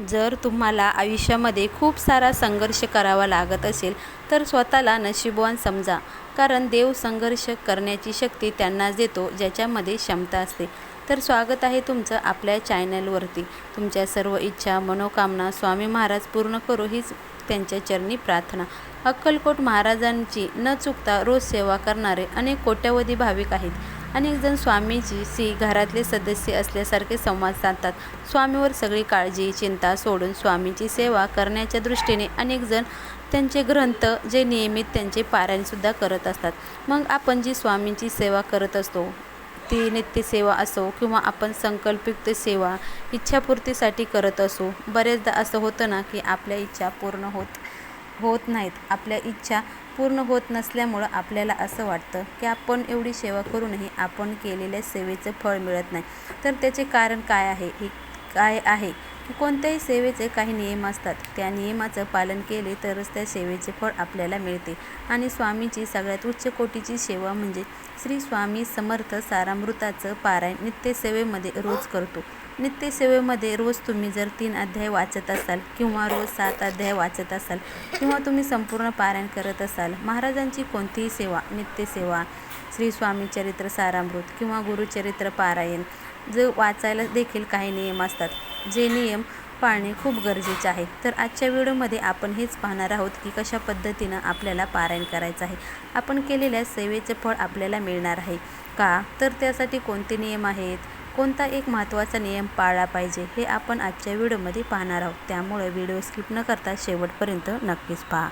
जर तुम्हाला आयुष्यामध्ये खूप सारा संघर्ष करावा लागत असेल तर स्वतःला नशीबवान समजा. कारण देव संघर्ष करण्याची शक्ती त्यांनाच देतो ज्याच्यामध्ये क्षमता असते. तर स्वागत आहे तुमचं आपल्या चॅनलवरती. तुमच्या सर्व इच्छा मनोकामना स्वामी महाराज पूर्ण करू हीच त्यांच्या चरणी प्रार्थना. अक्कलकोट महाराजांची न चुकता रोज सेवा करणारे अनेक कोट्यवधी भाविक आहेत. अनेकजण स्वामीजी सी घरातले सदस्य असल्यासारखे संवाद साधतात. स्वामीवर सगळी काळजी चिंता सोडून स्वामीची सेवा करण्याच्या दृष्टीने अनेकजण त्यांचे ग्रंथ जे नियमित त्यांचे पारायणसुद्धा करत असतात. मग आपण जी स्वामींची सेवा करत असतो ती नित्यसेवा असो किंवा आपण संकल्पयुक्त सेवा इच्छापूर्तीसाठी करत असो बरेचदा असं होतं ना की आपल्या इच्छा पूर्ण होत होत नाहीत. आपल्या इच्छा पूर्ण होत नसल्यामुळं आपल्याला असं वाटतं की आपण एवढी सेवा करूनही आपण केलेल्या सेवेचं फळ मिळत नाही. तर त्याचे कारण काय आहे? हे काय आहे? की कोणत्याही सेवेचे काही नियम असतात. त्या नियमाचं पालन केले तरच त्या सेवेचे फळ आपल्याला मिळते. आणि स्वामीची सगळ्यात उच्च कोटीची सेवा म्हणजे श्री स्वामी समर्थ सारामृताचं पारायण नित्यसेवेमध्ये रोज करतो. नित्यसेवेमध्ये रोज तुम्ही जर तीन अध्याय वाचत असाल किंवा रोज सात अध्याय वाचत असाल किंवा तुम्ही संपूर्ण पारायण करत असाल महाराजांची कोणतीही सेवा नित्यसेवा श्री स्वामी चरित्र सारामृत किंवा गुरुचरित्र पारायण जे वाचायला देखील काही नियम असतात जे नियम पाळणे खूप गरजेचे आहे. तर आजच्या व्हिडिओमध्ये आपण हेच पाहणार आहोत की कशा पद्धतीनं आपल्याला पारायण करायचं आहे. आपण केलेल्या सेवेचे फळ आपल्याला मिळणार आहे का? तर त्यासाठी कोणते नियम आहेत? कोणता एक महत्त्वाचा नियम पाळला पाहिजे हे आपण आजच्या व्हिडिओमध्ये पाहणार आहोत. त्यामुळे व्हिडिओ स्किप न करता शेवटपर्यंत नक्कीच पहा.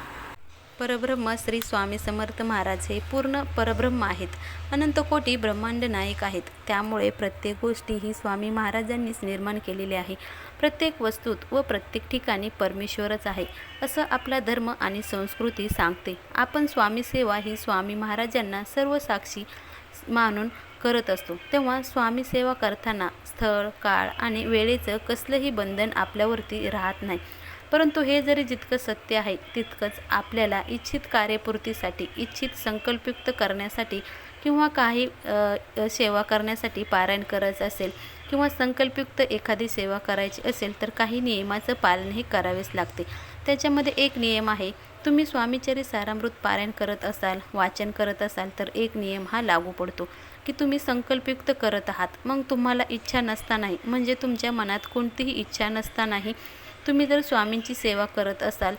परब्रह्म श्री स्वामी समर्थ महाराज हे पूर्ण परब्रह्म आहेत. अनंतकोटी ब्रह्मांड नायक आहेत. त्यामुळे प्रत्येक गोष्टी ही स्वामी महाराजांनीच निर्माण केलेली आहे. प्रत्येक वस्तूत व प्रत्येक ठिकाणी परमेश्वरच आहे असं आपला धर्म आणि संस्कृती सांगते. आपण स्वामी सेवा ही स्वामी महाराजांना सर्व साक्षी मानून करत असतो. तेव्हा स्वामी सेवा करताना स्थळ काळ आणि वेळेचं कसलंही बंधन आपल्यावरती राहत नाही. परंतु हे जरी जितकं सत्य आहे तितकंच आपल्याला इच्छित कार्यपूर्तीसाठी इच्छित संकल्पयुक्त करण्यासाठी किंवा काही सेवा करण्यासाठी पारायण करायचं असेल किंवा संकल्पयुक्त एखादी सेवा करायची असेल तर काही नियमाचं पालनही करावेच लागते. त्याच्यामध्ये एक नियम आहे तुम्ही स्वामीचरी सारामृत पारायण करत असाल वाचन करत असाल तर एक नियम हा लागू पडतो की तुम्ही संकल्पयुक्त करत आहात. मग तुम्हाला इच्छा नसतानाही म्हणजे तुमच्या मनात कोणतीही इच्छा नसतानाही तुम्ही जर स्वामींची सेवा करत असाल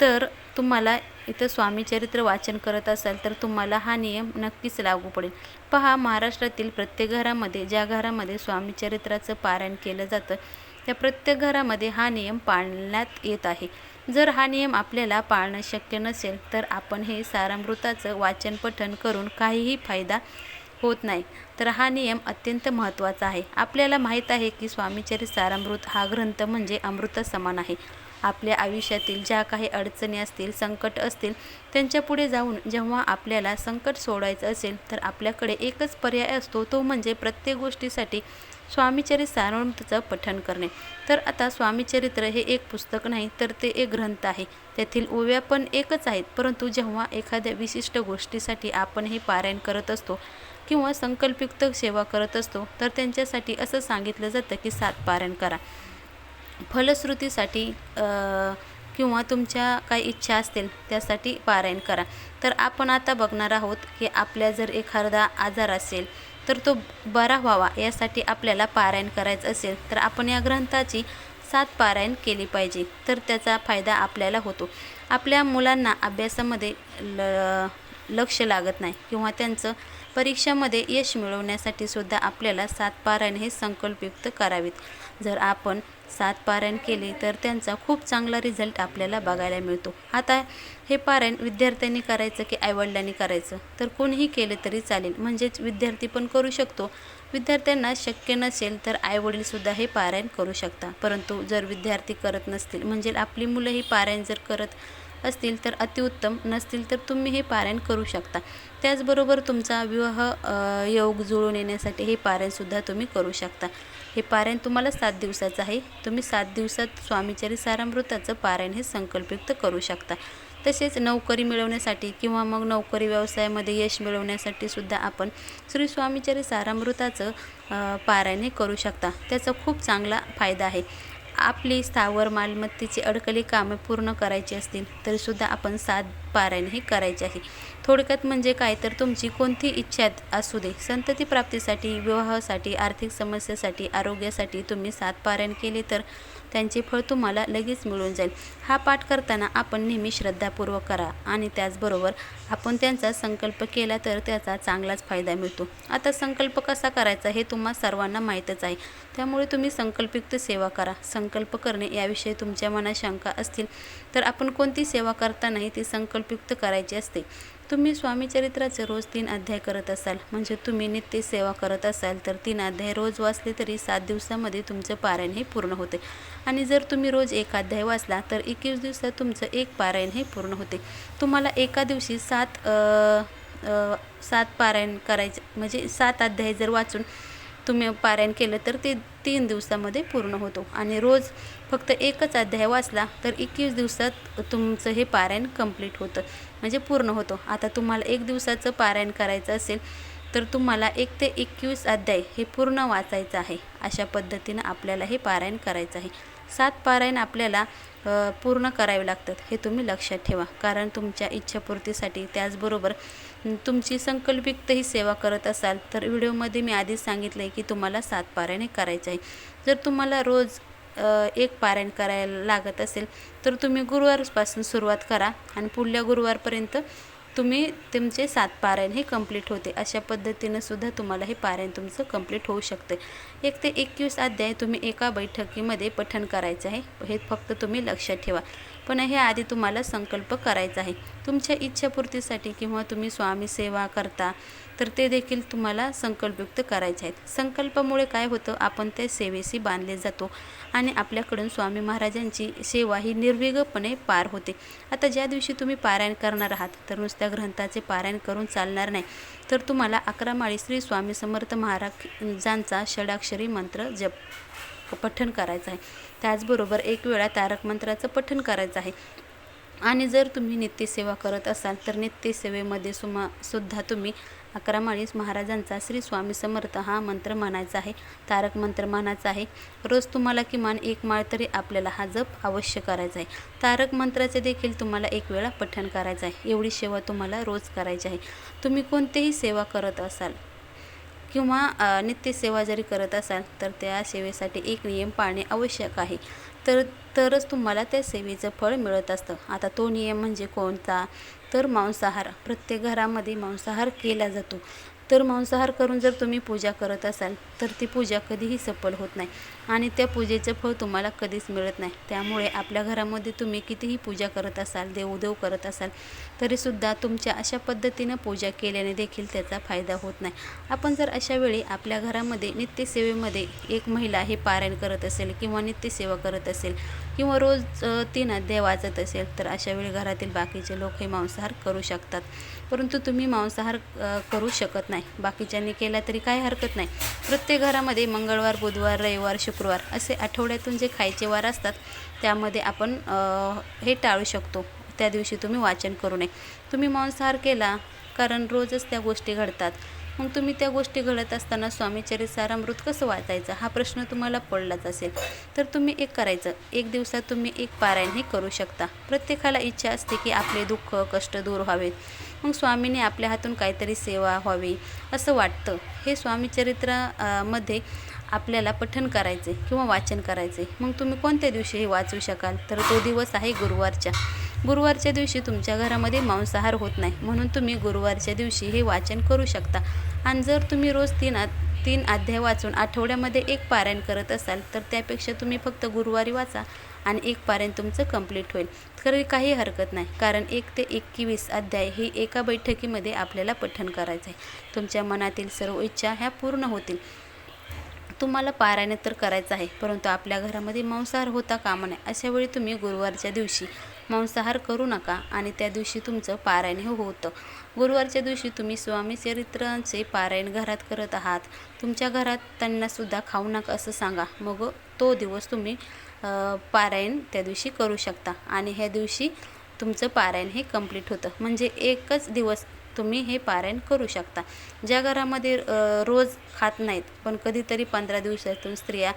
तर तुम्हाला इथं स्वामीचरित्र वाचन करत असाल तर तुम्हाला हा नियम नक्कीच लागू पडेल. पहा महाराष्ट्रातील प्रत्येक घरामध्ये ज्या घरामध्ये स्वामीचरित्राचं पारायण केलं जातं त्या प्रत्येक घरामध्ये हा नियम पाळण्यात येत आहे. जर हा नियम आपल्याला पाळणं शक्य नसेल तर आपण हे सारामृताचं वाचन पठन करून काहीही फायदा होत नाही. तर हा नियम अत्यंत महत्त्वाचा आहे. आपल्याला माहीत आहे की स्वामीचरित सारामृत हा ग्रंथ म्हणजे अमृत समान आहे. आपल्या आयुष्यातील ज्या काही अडचणी असतील संकट असतील त्यांच्यापुढे जाऊन जेव्हा आपल्याला संकट सोडायचं असेल तर आपल्याकडे एकच पर्याय असतो तो म्हणजे प्रत्येक गोष्टीसाठी स्वामीचरित सारामृतचं पठण करणे. तर आता स्वामीचरित्र हे एक पुस्तक नाही तर ते एक ग्रंथ आहे. त्यातील ओव्या पण एकच आहेत परंतु जेव्हा एखाद्या विशिष्ट गोष्टीसाठी आपण हे पारायण करत असतो किंवा संकल्पयुक्त सेवा करत असतो तर त्यांच्यासाठी असं सांगितलं जातं की सात पारायण करा. फलश्रुतीसाठी किंवा तुमच्या काही इच्छा असतील त्यासाठी पारायण करा. तर आपण आता बघणार आहोत की आपल्या जर एखादा आजार असेल तर तो बरा व्हावा यासाठी आपल्याला पारायण करायचं असेल तर आपण या ग्रंथाची सात पारायण केली पाहिजे तर त्याचा फायदा आपल्याला होतो. आपल्या मुलांना अभ्यासामध्ये ल लक्ष लागत नाही किंवा त्यांचं परीक्षामध्ये यश मिळवण्यासाठी सुद्धा आपल्याला सात पारायण हे संकल्पयुक्त करावेत. जर आपण सात पारायण केले तर त्यांचा खूप चांगला रिझल्ट आपल्याला बघायला मिळतो. आता हे पारायण विद्यार्थ्यांनी करायचं की आईवडिलांनी करायचं? तर कोणीही केले तरी चालेल. म्हणजेच विद्यार्थी पण करू शकतो. विद्यार्थ्यांना शक्य नसेल तर आईवडीलसुद्धा हे पारायण करू शकता. परंतु जर विद्यार्थी करत नसतील म्हणजे आपली मुलं ही पारायण जर करत असतील तर अतिउत्तम नसतील तर तुम्ही हे पारायण करू शकता. त्याचबरोबर तुमचा विवाह योग जुळून येण्यासाठी हे पारायणसुद्धा तुम्ही करू शकता. हे पारायण तुम्हाला सात दिवसाचं आहे. तुम्ही सात दिवसात स्वामीचरी सारामृताचं पारायण हे संकल्पयुक्त करू शकता. तसेच नोकरी मिळवण्यासाठी किंवा मग नोकरी व्यवसायामध्ये यश मिळवण्यासाठी सुद्धा आपण श्री स्वामीचरी सारामृताचं पारायण हे करू शकता. त्याचा खूप चांगला फायदा आहे. आपली स्थावर मालमत्तेची अडकली कामे पूर्ण करायची असतील तरीसुद्धा आपण साथ पारायण हे करायचे आहे. थोडक्यात म्हणजे काय? तर तुमची कोणती इच्छा असू दे. संतती प्राप्तीसाठी विवाहासाठी आर्थिक समस्येसाठी आरोग्यासाठी तुम्ही सात पारायण केले तर त्यांचे फळ तुम्हाला लगेच मिळून जाईल. हा पाठ करताना आपण नेहमी श्रद्धापूर्वक करा आणि त्याचबरोबर आपण त्यांचा संकल्प केला तर त्याचा चांगलाच फायदा मिळतो. आता संकल्प कसा करायचा हे तुम्हा सर्वांना माहीतच आहे. त्यामुळे तुम्ही संकल्पयुक्त सेवा करा. संकल्प करणे याविषयी तुमच्या मनात शंका असतील तर आपण कोणती सेवा करतानाही ती संकल्प उपयुक्त करायची असते. तुम्ही स्वामीचरित्राचे रोज तीन अध्याय करत असाल म्हणजे तुम्ही नित्य सेवा करत असाल तर तीन अध्याय रोज वाचले तरी सात दिवसामध्ये तुमचं पारायण हे पूर्ण होते. आणि जर तुम्ही रोज एक अध्याय वाचला तर एकवीस दिवसात तुमचं एक पारायण हे पूर्ण होते. तुम्हाला एका दिवशी सात सात पारायण करायचे म्हणजे सात अध्याय जर वाचून तुम्ही पारायण केलं तर ते तीन दिवसामध्ये पूर्ण होतो. आणि रोज फक्त एकच अध्याय वाचला तर एकवीस दिवसात तुमचं हे पारायण कंप्लीट होतं. म्हणजे पूर्ण होतो. आता तुम्हाला एक दिवसाचं पारायण करायचं असेल तर तुम्हाला एक ते एकवीस अध्याय हे पूर्ण वाचायचं आहे. अशा पद्धतीनं आपल्याला हे पारायण करायचं आहे. सात पारायण आपल्याला पूर्ण करावे लागतात. हे तुम्ही लक्षात ठेवा. कारण तुमच्या इच्छापूर्तीसाठी त्याचबरोबर तुमची संकल्पित ही सेवा करत असाल तर व्हिडिओमध्ये मी आधीच सांगितलं आहे की तुम्हाला सात पारायणे करायचे आहे. जर तुम्हाला रोज एक पारायण करायला लागत असेल तर तुम्ही गुरुवारपासून सुरुवात करा आणि पुढल्या गुरुवारपर्यंत तुम्ही तुमचे सात पारायण हे कंप्लीट होते. अशा पद्धतीनं सुद्धा तुम्हाला हे पारायण तुमचं कंप्लीट होऊ शकते. एक ते एकवीस अध्याय तुम्ही एका बैठकीमध्ये पठण करायचं आहे. हे फक्त तुम्ही लक्षात ठेवा. पण हे आधी तुम्हाला संकल्प करायचा आहे. तुमच्या इच्छापूर्तीसाठी किंवा तुम्ही स्वामी सेवा करता तर ते देखील तुम्हाला संकल्पयुक्त करायचे आहेत. संकल्पामुळे काय होतं? आपण त्या सेवेशी बांधले जातो आणि आपल्याकडून स्वामी महाराजांची सेवा ही निर्विघपणे पार होते. आता ज्या दिवशी तुम्ही पारायण करणार आहात तर नुसत्या ग्रंथाचे पारायण करून चालणार नाही. तर तुम्हाला अकरा माळी श्री स्वामी समर्थ महाराजांचा षडाक्षरी मंत्र जप पठण करायचं आहे. त्याचबरोबर एक वेळा तारक मंत्राचं पठण करायचं आहे. आणि जर तुम्ही नित्यसेवा करत असाल तर नित्यसेवेमध्ये सुमा सुद्धा तुम्ही अकरा माळीस महाराजांचा श्री स्वामी समर्थ हा मंत्र म्हणायचा आहे तारक मंत्र म्हणायचा आहे. रोज तुम्हाला किमान एक माळ तरी आपल्याला हा जप अवश्य करायचा आहे. तारक मंत्राचे देखील तुम्हाला एक वेळा पठण करायचं आहे. एवढी सेवा तुम्हाला रोज करायची आहे. तुम्ही कोणतेही सेवा करत असाल किंवा नित्यसेवा जरी करत असाल तर त्या सेवेसाठी एक नियम पाळणे आवश्यक आहे. तर तरच तुम्हाला त्या सेवेचं फळ मिळत असतं. आता तो नियम म्हणजे कोणता? तर मांसाहार. प्रत्येक घरामध्ये मांसाहार केला जातो. तर मांसाहार करून जर तुम्ही पूजा करत असाल तर ती पूजा कधीही सफल होत नाही. आणि त्या पूजेचं फळ तुम्हाला कधीच मिळत नाही. त्यामुळे आपल्या घरामध्ये तुम्ही कितीही पूजा करत असाल देवदेव करत असाल तरीसुद्धा तुमच्या अशा पद्धतीनं पूजा केल्याने देखील त्याचा फायदा होत नाही. आपण जर अशा वेळी आपल्या घरामध्ये नित्यसेवेमध्ये एक महिला हे पारायण करत असेल किंवा नित्यसेवा करत असेल किंवा रोज तीन अध्याय वाचत असेल तर अशा वेळी घरातील बाकीचे लोक हे मांसाहार करू शकतात. परंतु तुम्ही मांसाहार करू शकत नाही. नाही. बाकीच्यांनी केला तरी काही हरकत नाही. प्रत्येक घरामध्ये मंगळवार बुधवार रविवार शुक्रवार असे आठवड्यातून जे खायचे वार असतात त्यामध्ये आपण हे टाळू शकतो. त्या दिवशी तुम्ही वाचन करू नये. तुम्ही मांसाहार केला कारण रोजच त्या गोष्टी घडतात. मग तुम्ही त्या गोष्टी घडत असताना स्वामीचरित सारामृत कसं वाचायचं? हा प्रश्न तुम्हाला पडलाच असेल. तर तुम्ही एक करायचं. एक दिवसात तुम्ही एक पारायण हे करू शकता. प्रत्येकाला इच्छा असते की आपले दुःख कष्ट दूर व्हावेत. मग स्वामीने आपल्या हातून काहीतरी सेवा व्हावी असं वाटतं. हे स्वामीचरित्रामध्ये मध्ये आपल्याला पठण करायचे किंवा वाचन करायचे. मग तुम्ही कोणत्या दिवशी हे वाचू शकाल? तर तो दिवस आहे गुरुवारच्या. गुरुवारच्या दिवशी तुमच्या घरामध्ये मांसाहार होत नाही. म्हणून तुम्ही गुरुवारच्या दिवशी हे वाचन करू शकता. आणि जर तुम्ही रोज तीन तीन अध्याय वाचून आठवड्यामध्ये एक पारायण करत असाल तर त्यापेक्षा तुम्ही फक्त गुरुवारी वाचा आणि एक पारायण तुमचं कंप्लीट होईल. खरं काही हरकत नाही कारण एक ते एकवीस अध्याय ही एका बैठकीमध्ये आपल्याला पठण करायचं आहे तुमच्या मनातील सर्व इच्छा ह्या पूर्ण होतील. तुम्हाला पारायण तर करायचं आहे परंतु आपल्या घरामध्ये मांसाहार होता कामा नये अशा वेळी तुम्ही गुरुवारच्या दिवशी मांसाहार करू नका आणि त्या दिवशी तुमचं पारायण हे होतं. गुरुवारच्या दिवशी तुम्ही स्वामी चरित्रांचे पारायण घरात करत आहात. तुमच्या घरात त्यांनासुद्धा खाऊ नका असं सांगा. मग तो दिवस तुम्ही पारायण त्या दिवशी करू शकता. आणि ह्या दिवशी तुमचं पारायण हे कंप्लीट होतं. म्हणजे एकच दिवस तुम्ही हे पारायण करू शकता. ज्या घरामध्ये रोज खात नाहीत पण कधीतरी पंधरा दिवसातून स्त्रिया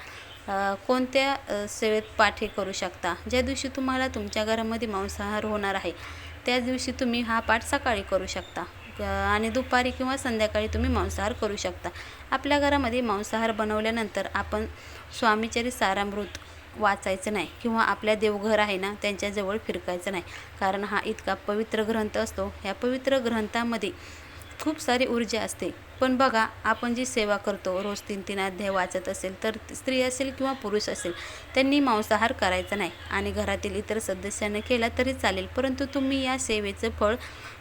कोणत्या सेवेत पाठ हे करू शकता? ज्या दिवशी तुम्हाला तुमच्या घरामध्ये मांसाहार होणार आहे त्याच दिवशी तुम्ही हा पाठ सकाळी करू शकता. आणि दुपारी किंवा संध्याकाळी तुम्ही मांसाहार करू शकता. आपल्या घरामध्ये मांसाहार बनवल्यानंतर आपण स्वामीचरी सारामृत वाचायचं नाही किंवा आपल्या देवघर आहे ना त्यांच्याजवळ फिरकायचं नाही. कारण हा इतका पवित्र ग्रंथ असतो. ह्या पवित्र ग्रंथामध्ये खूप सारी ऊर्जा असते. पण बघा आपण जी सेवा करतो रोज तीन तीन अध्याय वाचत असेल तर स्त्री असेल किंवा पुरुष असेल त्यांनी मांसाहार करायचा नाही. आणि घरातील इतर सदस्यांना केला तरी चालेल परंतु तुम्ही या सेवेचं फळ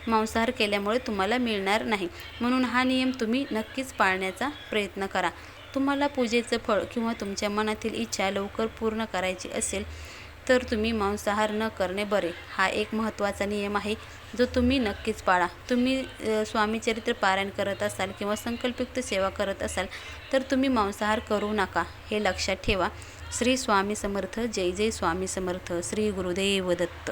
मांसाहार केल्यामुळे तुम्हाला मिळणार नाही. म्हणून हा नियम तुम्ही नक्कीच पाळण्याचा प्रयत्न करा. तुम्हाला पूजेचं फळ किंवा तुमच्या मनातील इच्छा लवकर पूर्ण करायची असेल तर तुम्ही मांसाहार न करणे बरे. हा एक महत्त्वाचा नियम आहे जो तुम्ही नक्कीच पाळा. तुम्ही स्वामीचरित्र पारायण करत असाल किंवा संकल्पयुक्त सेवा करत असाल तर तुम्ही मांसाहार करू नका. हे लक्षात ठेवा. श्री स्वामी समर्थ. जय जय स्वामी समर्थ. श्री गुरुदेव दत्त.